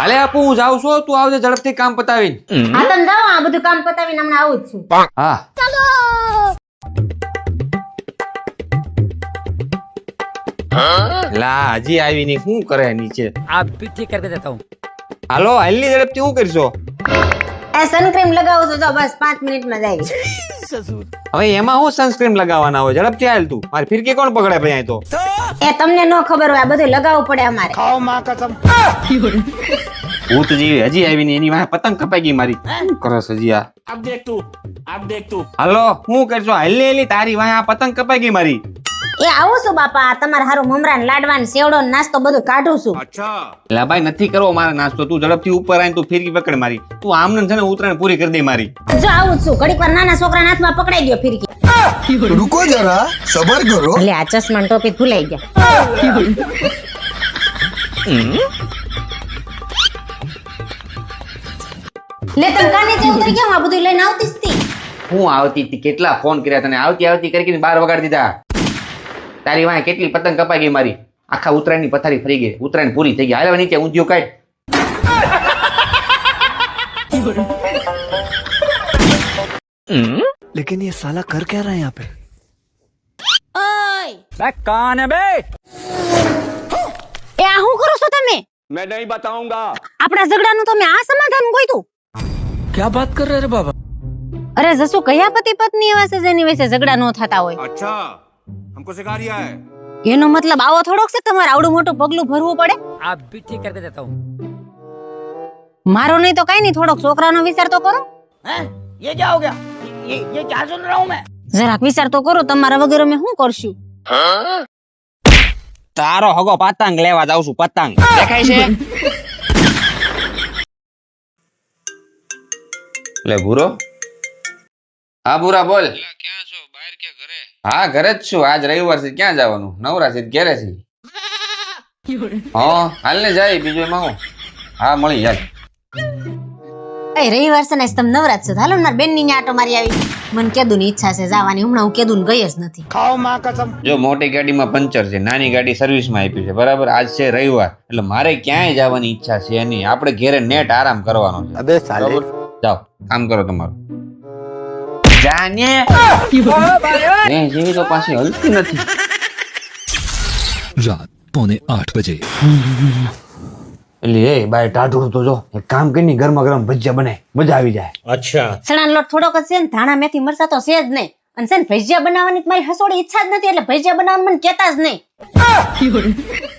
હાલે આપું હું જાઉં છું તું આવજે ઝડપથી કામ પતાવીને. આ તમે જાઓ આ બધું કામ પતાવીને હમણાં આવું જ છું. હા. ચાલો! લા હજી આવી ની શું કરે નીચે? આ પીઠી કરી દેતા હું. હાલો હાલની ઝડપથી શું કરશો? એ સનક્રીમ લગાવું છું તો બસ પાંચ મિનિટમાં જાય. સસુર હવે એમાં હું સનસ્ક્રીન લગાવવાના હોય? ઝડપથી હાલ તું. મારી ફિરકી કોણ પકડે ભાઈ અહીં તો? એ તમને ન ખબર હોય આ બધું લગાવવું પડે અમારે. ખાઓ માં કસમ. ભૂત જેવી હજી આવીને એની વાહ પતંગ કપાઈ ગઈ મારી. શું કરસ હજી આ? આપ દેખ તું આપ દેખ તું. હાલો હું કરશો? હેલી હેલી તારી વાહ આ પતંગ કપાઈ ગઈ મારી. એ આવો છું બાપા તમારે હારું મમરાન લાડવાન સેવડો નાસ્તો બધું કાઢું છું. લા ભાઈ નથી કરવો મારા નાસ્તો તું ઝડપથી ઉપર આવીને તું ફિરકી પકડ મારી. તું આમને છે ને ઉતરાણ પૂરી કરી દે મારી. જો આવું છું ઘડીક વાર નાના છોકરાના હાથમાં પકડાઈ ગયો ફિરકી. રૂકો જરા સબર કરો. એટલે આ ચશ્મા ટોપી ભૂલાઈ ગયા. લે તમ કાને જે ઉતરી ગયા આ બધું લઈને આવતી હતી હું આવતી હતી કેટલા ફોન કર્યા તને? આવતી આવતી કરી બાર વગાડી દીધા. તારી વાંહે કેટલી પતંગ કપાઈ ગઈ મારી આખા ઉત્તરાયણની પથારી ફરી ગઈ ઉત્તરાયણ પૂરી થઈ ગઈ હાલે હવે નીચે ઊંધિયું કાઢ लेकिन ये साला कर क्या रहा है यहाँ पे मैं कौन है बे એ આ શું કરો છો તમે मैं नहीं बताऊंगा આપણા ઝઘડાનું તમે આ સમાધાન ગોઈતું क्या बात कर रहे रे बाबा અરે જસુ કયા પતિ પત્ની એવા છે જેની વિશે ઝઘડા ન થતા હોય अच्छा हमको सिखा रिया है એનો મતલબ આવો થોડોક છે તમારે આવડું મોટું પગલું ભરવું પડે आप भी ठीक करके देता हूँ મારો નહીં તો કઈ નહીં થોડોક છોકરાનો વિચાર તો કરો ये क्या हो गया ये ये क्या सुन रहा हूँ मैं જરાક વિચાર તો કરો તમારા વગર અમે શું કરશું તારો હગો પતંગ લેવા જાઉં છું પતંગ દેખાય છે લે ભૂરો હા ભૂરા બોલ ક્યાં છો બહાર કે ઘરે હા ઘરે જ છું. આજ રવિવાર છે. ક્યાં જવાનું? નવરા છે ઘેરે છે? હા હાલ ને જાય બીજો એમાં હા. મળી યાદ એ રવિવાર છે ને તમે નવરાત છો. હાલો મારા બેનની આટો મારી આવી. મને કેદું ની ઈચ્છા છે જવાની. હમણાં હું કેદુ ગઈ જ નથી. ખાઓ માં કસમ. જો મોટી ગાડીમાં પંચર છે. નાની ગાડી સર્વિસમાં આપી છે. બરાબર? આજ છે રવિવાર. એટલે મારે ક્યાંય જવાની ઈચ્છા છે નહીં. આપણે ઘેરે નેટ આરામ કરવાનો છે. અબે સાલે. જાઓ. કામ કરો તમારું. જાને જેવી તો પાછી હલતી નથી. રાત પોને આઠ બજે. એટલે એ બાય ટાઢું તો જો. એક કામ કરીને ગરમા ગરમ ભજીયા બને મજા આવી જાય. અચ્છા. સણાનો લોટ થોડોક જ ને ધાણા મેથી મરચા તો છે જ નહીં. અને ભજીયા બનાવવાની મારી હસોડી ઈચ્છા જ નથી એટલે ભજીયા બનાવવાનું મને કહેતા જ નહીં.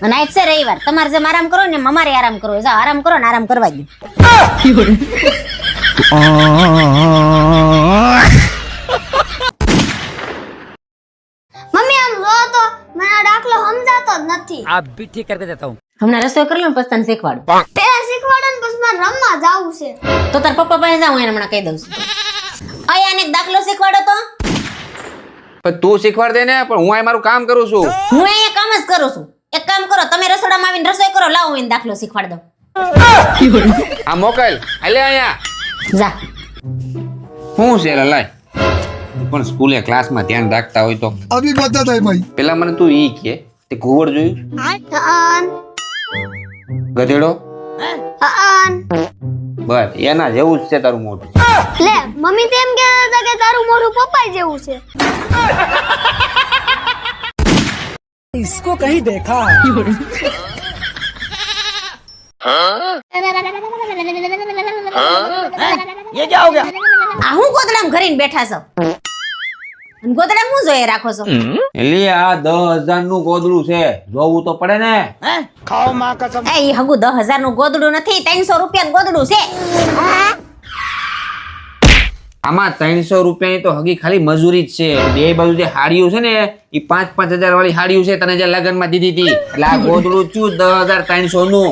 અને આજ છે રવિવાર. તમારે જેમ આરામ કરો ને અમારે આરામ કરો જાઓ આરામ કરો ને આરામ કરવા દો. દાખલો સમજાતો જ નથી. આ બી ઠીક કરી દેતા હું. હમણાં રસોઈ કરી લઉં પછી તને શીખવાડું. પેલા શીખવાડો પછી મારે રમવા જાવું છે. તો તાર પપ્પા પાસે જાઉં એને હમણાં કહી દઉં છું. અહીંયા દાખલો શીખવાડો તો. તું શીખવાડ દે ને પણ હું અહીં મારું કામ કરું છું. હું અહીંયા કામ જ કરું છું. એક કામ કરો તમે રસોડામાં આવીને રસોઈ કરો લાવો એને દાખલો શીખવાડ દો આ મોકલ. હાલે અહીંયા. જા. હું છે લાય. પણ સ્કૂલે ક્લાસમાં ધ્યાન રાખતા હોય તો अभी बता था भाई પેલા મને તું ઈ કે તે ઘુવડ જોયું હન ગધેડો હન બસ એના જેવું જ છે તારું મોઢું લે મમ્મી તેમ કહેતા હતા કે તારું મોઢું પપ્પા જેવું છે इसको कहीं देखा ये क्या हो गया આ હું ગોદડામાં ઘરીને બેઠા છો અને ગોદડામાં હું જોઈએ રાખો છો? એટલે આ દસ હજારનું ગોદડું છે. જોવું તો પડે ને. એ ઈ હગું દસ હજારનું ગોદડું નથી ત્રણસો રૂપિયા ગોદડું છે. આમાં ત્રણસો રૂપિયાની તો હગી ખાલી મજૂરી જ છે. બે બાજુ જે હાડીઓ છે ને એ પાંચ પાંચ હજાર વાળી હાડીઓ છે તને જે લગનમાં દીધી હતી એટલે આ ગોદડું છું દસ હજાર ત્રણસો નું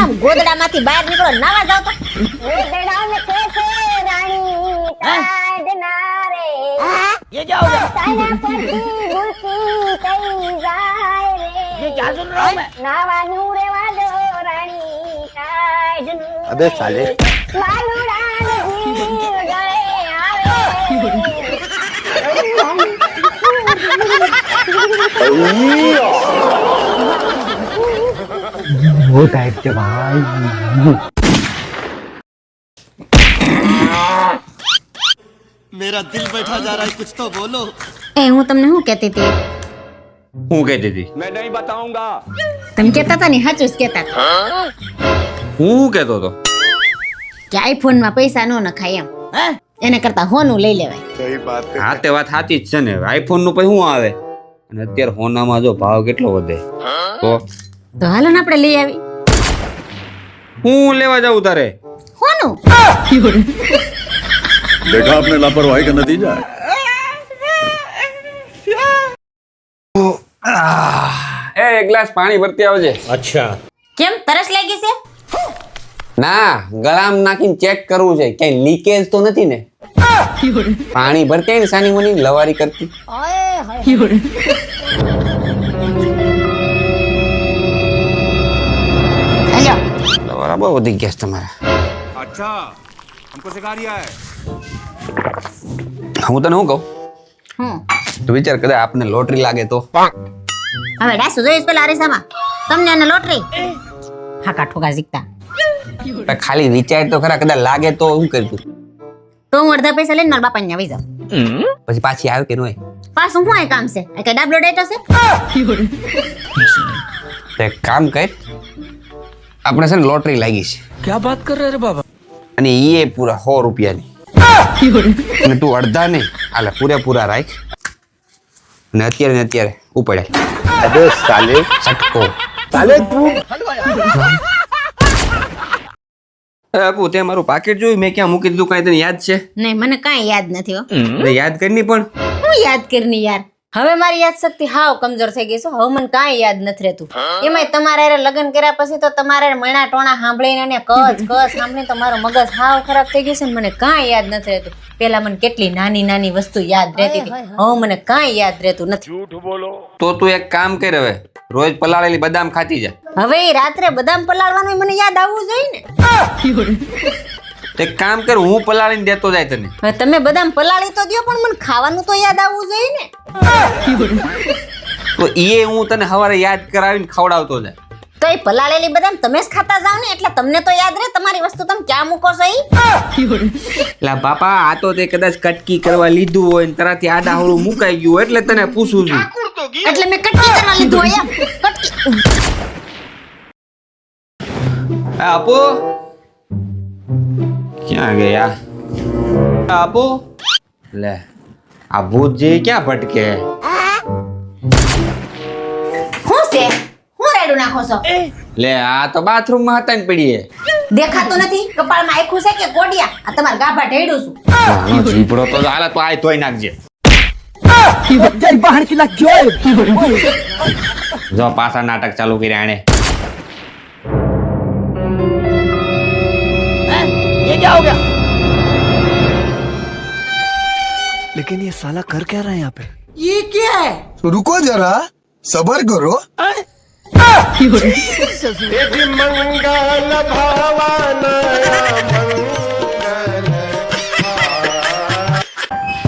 આમ ગોદડામાંથી બહાર નીકળો નાવા જાવ તો. ये क्या हो गया ये क्या सुन रहा हूँ मैं अबे साले આવે वो टाइप के भाई એ હું તમને શું કહેતી હતી હું કહેતી હતી मैं नहीं बताऊंगा તમે કહેતા હતા ને સાચું જ કહેતા હતા હું શું કહેતો હતો કે આઈફોન માં પૈસા નો નખાય એમ એને કરતા હોનું લઈ લેવાય હા તે વાત સાચી જ છે ને આઈફોન નું પછી શું આવે અને અત્યારે હોનામાં જો ભાવ કેટલો વધે તો તો હાલો ને આપણે લઈ આવી હું લેવા જાઉં તારે હોનું देखा आपने लापरवाही का नतीजा है એ એક ગ્લાસ પાણી ભરતી આવજે કેમ તરસ લાગી છે ના ગળામાં નાખીને ચેક કરવું છે ક્યાંય લીકેજ તો નથી ને પાણી ભરતી આય ને સાની મની લવારી કરતી હાલો લવારા બહુ વધી ગયા છે તમારા अच्छा हमको सिखा रिया है હું તને શું કહું? હું? તું વિચાર કદાચ આપને લોટરી લાગે તો. હવે ડાસ જોઈશ પેલા અરીસામાં? તમને અને લોટરી? હાકા ઠોકા જીકતા ખાલી વિચાર તો ખરા કદાચ લાગે તો હું કરી તો? હું અડધા પૈસા લઈને મારા બાપાને આવી જાઉં. પછી પાછી આવે કે નોય પાછું હું આ કામ છે? આ કે ડાબલો ડેટ હશે? તે કામ કર આપણે છે ને લોટરી લાગી છે. ક્યાં વાત કરે રે બાબા? અને એ પૂરા સો રૂપિયાની. તું અડધા નહીં. આલે પૂરેપૂરા રાખ. અને અત્યારે ને અત્યારે ઉપડે. અબે સાલે. છટકો. સાલે તું. તે મારું પાકેટ જોયું મેં ક્યાં મૂકી દીધું કાંઈ તને યાદ છે? નહીં મને કાંઈ યાદ નથી હો. યાદ કરની પણ. યાદ કરની યાર? હવે મારી યાદ શક્તિ હાવ કમજોર થઈ ગઈ છે. હવે મને કાંઈ યાદ નથી રહેતું. એમાંય તમારે હારે લગ્ન કર્યા પછી તો તમારે મણા ટોણા સાંભળીને અને કચ કચ સાંભળીને તો મારો મગજ હાવ ખરાબ થઈ ગયું છે ને મને કાંઈ યાદ નથી રહેતું. પેલા મને કેટલી નાની નાની વસ્તુ યાદ રહેતી હતી. હવે મને કાંઈ યાદ રહેતું નથી. તો તું એક કામ કર હવે. રોજ પલાળેલી બદામ ખાતી જા. હવે રાત્રે બદામ પલાળવાનું મને યાદ આવવું જોઈએ ને. તો એક કામ કર હું પલાળીને દેતો જાય તને. હવે તમે બદામ પલાળી તો દ્યો પણ મને ખાવાનું તો યાદ આવવું જોઈએ ને. તો એ હું તને સવારે યાદ કરાવીને ખવડાવતો જાય. તો એ પલાળેલી બદામ તમે જ ખાતા જાવ ને એટલે તમને તો યાદ રહે તમારી વસ્તુ તમે ક્યાં મૂકો છો એ લા બાપા આ તો તે કદાચ કટકી કરવા લીધું હોય ને તરાથી આડા હોળું મુકાઈ ગયું હોય એટલે તને પૂછું છું. એટલે મેં કટકી કરવા લીધું હોય કટકી. આપો. ક્યાં ગયા? આપો લે આ ભૂત જે ક્યાં ભટકે? શું છે? હું રેડું નાખો છો? લે આ તો બાથરૂમમાં હતા ને પડીએ. દેખાતું નથી? કપાળમાં આખું છે કે કોડિયા આ તમાર ગાભા ઢેડું છું. જીભડો તો હાલે તો આય તોય નાખજે. જો પાછા નાટક ચાલુ કર્યા આણે ये क्या हो गया लेकिन ये साला कर क्या रहा है यहाँ पे ये क्या है रुको जरा सबर करो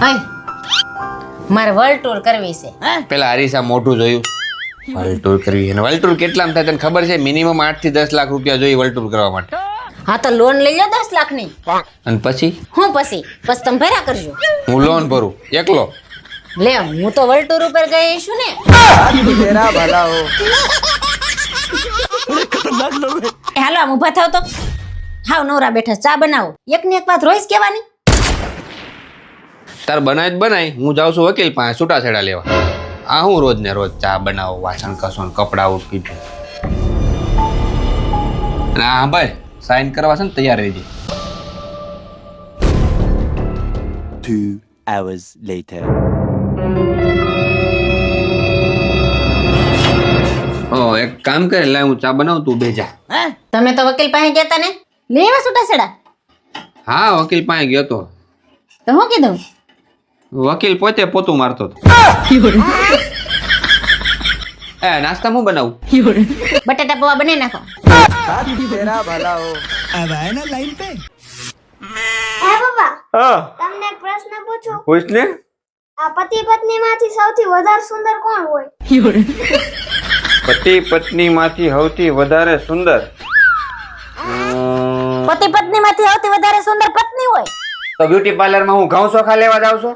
હઈ મારે વર્લ્ડ ટૂર કરવી છે પેલા હરીસા મોટું જોયું વર્લ્ડ ટૂર કરવી અને વર્લ્ડ ટૂર કેટલામાં થાય તને ખબર છે મિનિમમ આઠ થી દસ લાખ રૂપિયા જોઈએ વર્લ્ડ ટૂર કરવા માટે હા તો લોન લઈ લો દસ લાખની. અને પછી? હું પછી? પછી તમે ભર્યા કરજો. હું લોન ભરું. એકલો? લે હું તો વર્લ્ડ ટૂર ઉપર ગઈ છું ને. તેરા ભલા હો હાલો આમ ઊભા થાવ તો. હાવ નવરા બેઠા ચા બનાવો. એક ને એક વાત રોઈશ કહેવાની. તાર બનાય જ બનાય. હું જાઉં છું વકીલ પાસે છૂટાછેડા લેવા. આ હું રોજ ને રોજ ચા બનાવો વાસણ કસો કપડા ઉટકી અને હા ભાઈ સાઈન કરવા છે ને તૈયાર રહેજે. Two hours later. ઓ એક કામ કરે લે હું ચા બનાવું તું બેજા તમે તો વકીલ પાસે ગયા તા ને? લેવા છૂટાછેડા હા વકીલ પાસે ગયો તો. તો હું કીધું? વકીલ પોતે પોતું મારતો હતો. એ નાસ્તા હું બનાવું? બટાટા પૌવા બને નાખો. તેરા ભલા હો આવા ના લાઈન પે હે. બાબા હા તમને પ્રશ્ન પૂછું? પૂછ ને. આ પતિ પત્ની માંથી સૌથી વધારે સુંદર કોણ હોય? પતિ પત્ની માંથી સૌથી વધારે સુંદર? પતિ પત્ની માંથી સૌથી વધારે સુંદર પત્ની હોય? તો બ્યુટી પાર્લરમાં હું ઘઉં ચોખા લેવા જાઉં છું?